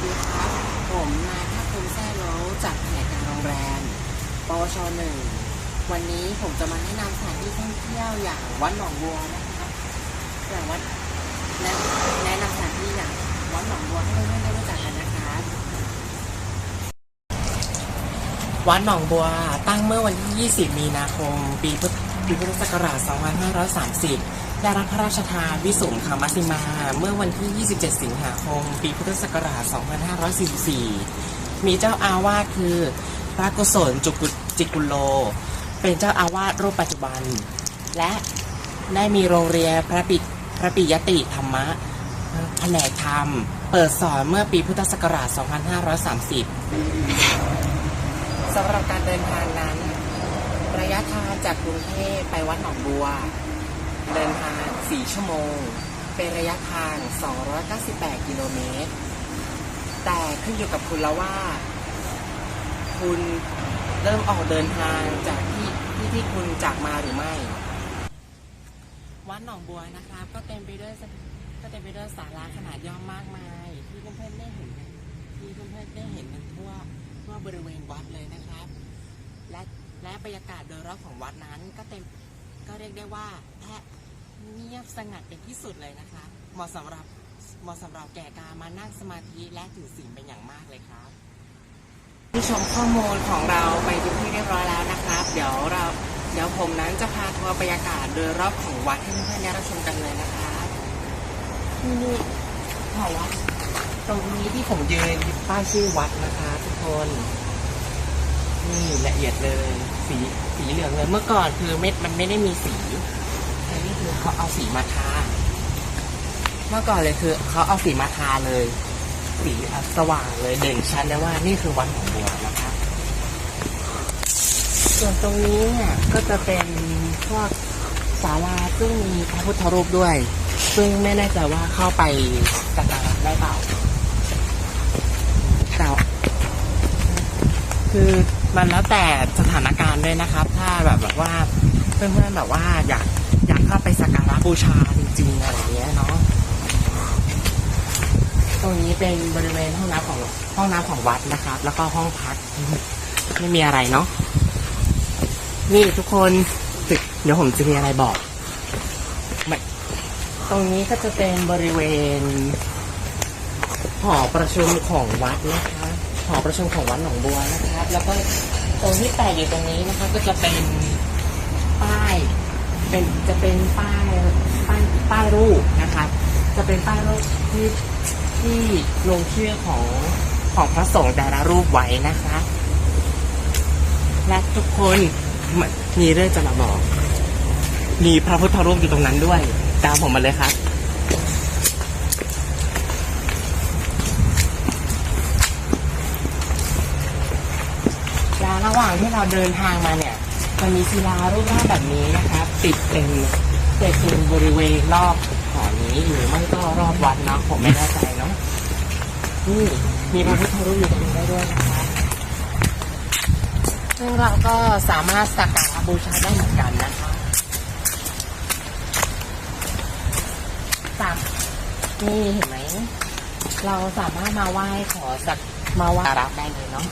วัสดีครับ ผมนายภาคภูมิแซ่โลจากแผนกการโรงแรมปวชหนึ่ง วันนี้ผมจะมาแนะนำสถานที่ท่องเที่ยวอย่างวัดหนองบัวนะครับอย่างวัดแนะแนะนำสถานที่อย่างวัดหนองบัวให้เพื่อนๆได้รู้จักกันนะครับ วัดหนองบัวตั้งเมื่อวันที่ 20 มีนาคม ปีพุทธปีพุทธศักราช 2530 ได้รับพระราชทานวิสุงคามัสสิมา เมื่อวันที่ 27 สิงหาคม ปีพุทธศักราช 2544 มีเจ้าอาวาสคือพระกุศลจุกุจิกุโล เป็นเจ้าอาวาสรูปปัจจุบัน และได้มีโรงเรียนพระปิพระปิยติธรรมะแผนกธรรม เปิดสอนเมื่อปีพุทธศักราช 2530 สำหรับการเดินทางนั้น ระยะทางจากกรุงเทพไปวัดหนองบัว เดินทาง 4 ชั่วโมง เป็นระยะทาง 298 กิโลเมตร แต่ขึ้นอยู่กับคุณแล้วว่า คุณเริ่มออกเดินทางจากที่ที่ที่คุณจากมาหรือไม่ วัดหนองบัวนะครับ ก็เต็มไปด้วยก็เต็มไปด้วยศาลาขนาดย่อมมากมาย ที่เพื่อนๆได้เห็นกันที่เพื่อนๆได้เห็นกันทั่วทั่วบริเวณวัดเลยนะครับ และและบรรยากาศโดยรอบของวัดนั้นก็เต็มก็เรียกได้ว่าแทบ เงียบสงัดเป็นที่สุดเลยนะคะ เหมาะสำหรับเหมาะสำหรับแก่การมานั่งสมาธิและถือศีลเป็นอย่างมากเลยครับที่ชมข้อมูลของเราไปเป็นที่เรียบร้อยแล้วนะครับ เดี๋ยวเราเดี๋ยวผมนั้นจะพาทัวร์บรรยากาศโดยรอบของวัดให้เพื่อนๆได้รับชมกันเลยนะครับนี่นี่ถ่ายวัดตรงนี้ที่ผมยืนป้ายชื่อวัดนะคะ ทุกคนนี่ละเอียดเลย สีสีเหลืองเลยเมื่อก่อนคือเม็ดมันไม่ได้มีสี คือเขาเอาสีมาทา เมื่อก่อนเลยคือเขาเอาสีมาทาเลย สีสว่างเลยเด่นชัดเลยว่านี่คือวัดหนองบัวนะครับ ส่วนตรงนี้เนี่ยก็จะเป็นพวกศาลาซึ่งมีพระพุทธรูปด้วย ซึ่งไม่แน่ใจว่าเข้าไปสักการะได้เปล่าแต่คือมันแล้วแต่สถานการณ์ด้วยนะครับ ถ้าแบบแบบว่า พื่อนๆแบบว่าอยากอยากเข้าไปสักการะบูชาจริงๆอะไรเงี้ยเนาะตรงนี้เป็นบริเวณห้องน้ำของห้องน้ำของวัดนะครับ แล้วก็ห้องพัก ไม่มีอะไรเนาะนี่ทุกคนตึกเดี๋ยวผมจะมีอะไรบอกไม่ตรงนี้ก็จะเป็นบริเวณหอประชุมของวัดนะคะหอประชุมของวัดหนองบัวนะครับ แล้วก็ตรงที่แปะอยู่ตรงนี้นะครับก็จะเป็น ป้าย เป็นจะเป็นป้ายป้ายป้ายรูปนะครับจะเป็นป้ายรูปที่ที่ลงชื่อของของพระสงฆ์แต่ละรูปไว้นะคะ และทุกคนมีเรื่องจะมาบอก มีพระพุทธรูปอยู่ตรงนั้นด้วย ตามผมมาเลยครับระหว่างที่เราเดินทางมาเนี่ย มันมีศิลารูปร่างแบบนี้นะครับติดเป็นติดเป็นบริเวณรอบหอนี้หรือไม่ก็รอบวัดเนาะผมไม่แน่ใจเนาะนี่มีพระพุทธรูปอยู่ตรงนี้ได้ด้วยนะครับซึ่งเราก็สามารถสักการะบูชาได้เหมือนกันนะคะสามนี่เห็นไหมเราสามารถมาไหว้ขอสักมาไหว้รับได้เลยเนาะ